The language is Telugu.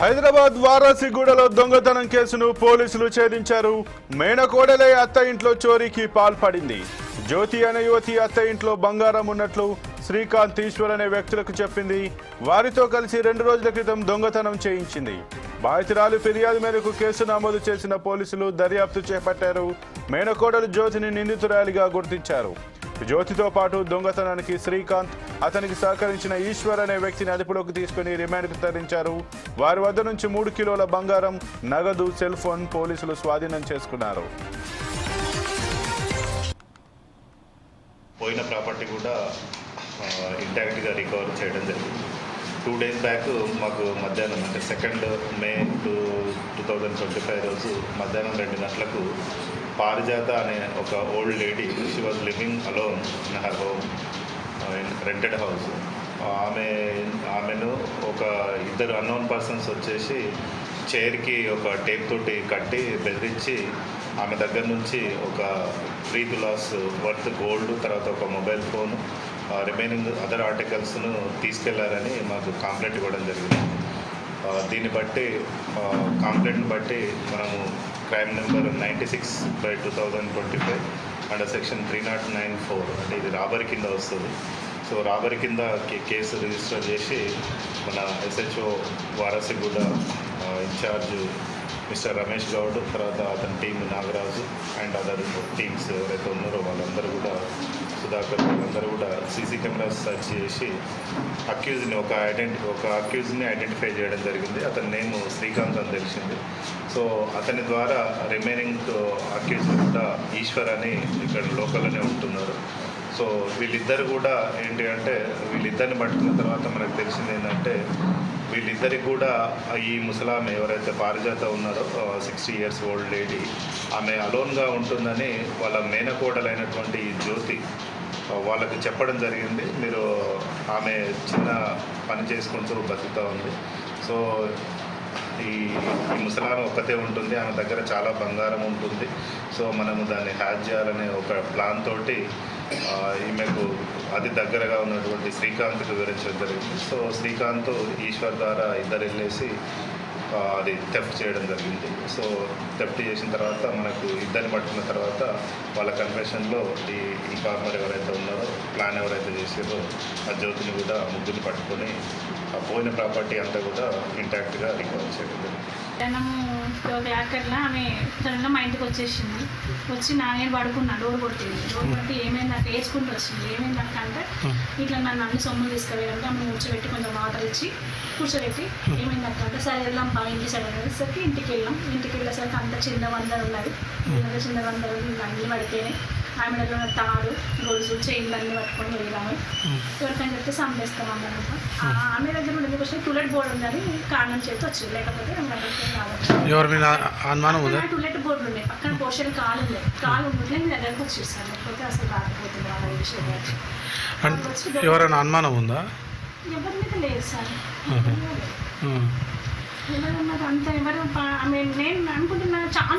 హైదరాబాద్ వారాసిగూడలో దొంగతనం కేసును పోలీసులు ఛేదించారు. మేనకోడలే అత్త ఇంట్లో చోరీకి పాల్పడింది. జ్యోతి అనే యువతి అత్త ఇంట్లో బంగారం ఉన్నట్లు శ్రీకాంత్ ఈశ్వర్ అనే వ్యక్తులకు చెప్పింది. వారితో కలిసి రెండు రోజుల క్రితం దొంగతనం చేయించింది. బాధితురాలు ఫిర్యాదు మేరకు కేసు నమోదు చేసిన పోలీసులు దర్యాప్తు చేపట్టారు. మేనకోడలు జ్యోతిని నిందితురాలిగా గుర్తించారు. జ్యోతితో పాటు దొంగతనానికి శ్రీకాంత్ అతనికి సహకరించిన ఈశ్వర్ అనే వ్యక్తిని అదుపులోకి తీసుకుని రిమాండ్కు తరలించారు. వారి వద్ద నుంచి మూడు కిలోల బంగారం నగదు సెల్ ఫోన్ పోలీసులు స్వాధీనం చేసుకున్నారు. పోయిన ప్రాపర్టీ కూడా ఇంటాక్ట్గా రికవర్ చేయడం జరిగింది. టూ డేస్ బ్యాక్ మాకు మధ్యాహ్నం అంటే second May two two thousand twenty five రోజు మధ్యాహ్నం రెండు గంటలకు పారిజాత అనే ఒక old lady she was living alone in her home in rented house ఆమె ఆమెను ఒక ఇద్దరు అన్నోన్ పర్సన్స్ వచ్చేసి చైర్కి ఒక టేప్ తోటి కట్టి బెదిరించి ఆమె దగ్గర నుంచి ఒక త్రీ తులాస్ వర్త్ గోల్డ్ తర్వాత ఒక మొబైల్ ఫోన్ రిమైనింగ్ అదర్ ఆర్టికల్స్ను తీసుకెళ్ళారని మాకు కాంప్లైంట్ ఇవ్వడం జరిగింది. దీన్ని బట్టి కాంప్లైంట్ని బట్టి మనము crime number ninety six by two thousand twenty five under section three not nine four అంటే ఇది రాబరీ కింద వస్తుంది. సో రాబరీ కింద కే- కేసు రిజిస్టర్ చేసి మన SHO Waraseguda incharge mister Ramesh Goud తర్వాత అతని team Nagaraju and other teams ఎవరైతే ఉన్నారో వాళ్ళందరూ కూడా సుధాకర్ అందరూ కూడా సీసీ కెమెరాస్ సర్చ్ చేసి అక్యూజ్ని ఒక ఐడెంటి ఒక అక్యూజ్ని ఐడెంటిఫై చేయడం జరిగింది. అతని నేమ్ శ్రీకాంత్ అని తెలిసింది. సో అతని ద్వారా రిమైనింగ్ అక్యూజ్ కూడా ఈశ్వర్ అని ఇక్కడ లోకల్లోనే ఉంటున్నారు. సో వీళ్ళిద్దరు కూడా ఏంటి అంటే వీళ్ళిద్దరిని పట్టుకున్న తర్వాత మనకు తెలిసింది ఏంటంటే వీళ్ళిద్దరికి కూడా ఈ ముసలామె ఎవరైతే పారిజాత ఉన్నారో సిక్స్టీ ఇయర్స్ ఓల్డ్ లేడీ ఆమె అలోన్గా ఉంటుందని వాళ్ళ మేనకోడలైనటువంటి ఈ జ్యోతి వాళ్ళకి చెప్పడం జరిగింది. మీరు ఆమె చిన్న పని చేసుకుంటూ బతుకుతూ ఉంది. సో ఈ ఈ ముసలామె ఒక్కతే ఉంటుంది. ఆమె దగ్గర చాలా బంగారం ఉంటుంది. సో మనము దాన్ని హ్యాచ్ చేయాలనే ఒక ప్లాన్ తోటి ఈమెకు అతి దగ్గరగా ఉన్నటువంటి శ్రీకాంత్కి వివరించడం జరిగింది. సో శ్రీకాంత్ ఈశ్వర్ ద్వారా ఇద్దరు వెళ్ళేసి అది థెఫ్ట్ చేయడం జరిగింది. సో థెఫ్ట్ చేసిన తర్వాత మనకు ఇద్దరిని పట్టుకున్న తర్వాత వాళ్ళ కన్ఫెషన్లో ఈ ఇన్ఫార్మర్ ఎవరైతే ఉన్నారో ప్లాన్ ఎవరైతే చేసారో ఆ జ్యోతిని కూడా ముగ్గురిని పట్టుకొని ఆ పోయిన ప్రాపర్టీ అంతా కూడా ఇంటాక్ట్గా రికవర్ చేయడం జరిగింది. మధ్యాహ్నం ట్వెల్వ్ యాకర్లా ఆమె సడన్గా మా ఇంటికి వచ్చేసింది. వచ్చి నా నేను పడుకున్నా డోర్ కొట్టింది. డోర్ కొట్టి ఏమైంది నాకు వేసుకుంటూ వచ్చింది. ఏమైంది అక్క అంటే ఇట్లా నన్ను అన్ని సొమ్ములు తీసుకెళ్ళాలంటే ఆమె కూర్చోబెట్టి కొంచెం వాటర్ ఇచ్చి కూర్చోబెట్టి ఏమైంది నాకు అంటే సరే వెళ్దాం బా ఇంటి సైడ్ అనేసరికి ఇంటికి వెళ్ళాం. ఇంటికి వెళ్ళేసరికి అంత చిన్న వందలు ఉన్నది. చిన్న వందలు అన్ని పడిపోయినాయి. ఆమె దగ్గర తాడు గొలుసు చైన్లు అన్నీ పట్టుకొని వెళ్ళాము. ఎవరికైనా చెప్తే సంపేస్తాం అన్నమాట. ఆమె దగ్గర ఉండేది కొంచెం టూలెట్ బోర్డు ఉందని కారణం చేతి వచ్చింది. లేకపోతే ఎవరి మీద అనుమానం ఉందా? పక్కన టూలెట్ బోర్డులు ఉన్నాయి పక్కన పోషన్ కాలు ఉన్నాయి కాలు ఉంటే మీ దగ్గరకు వచ్చేసాను లేకపోతే అసలు రాకపోతుంది వాళ్ళ విషయం ఎవరైనా అనుమానం ఉందా? ఎవరి మీద లేదు సార్. ఆహా. ఆ. ఎవరు ఉన్నారు అంత ఎవరు నేను అనుకుంటున్నా చాలా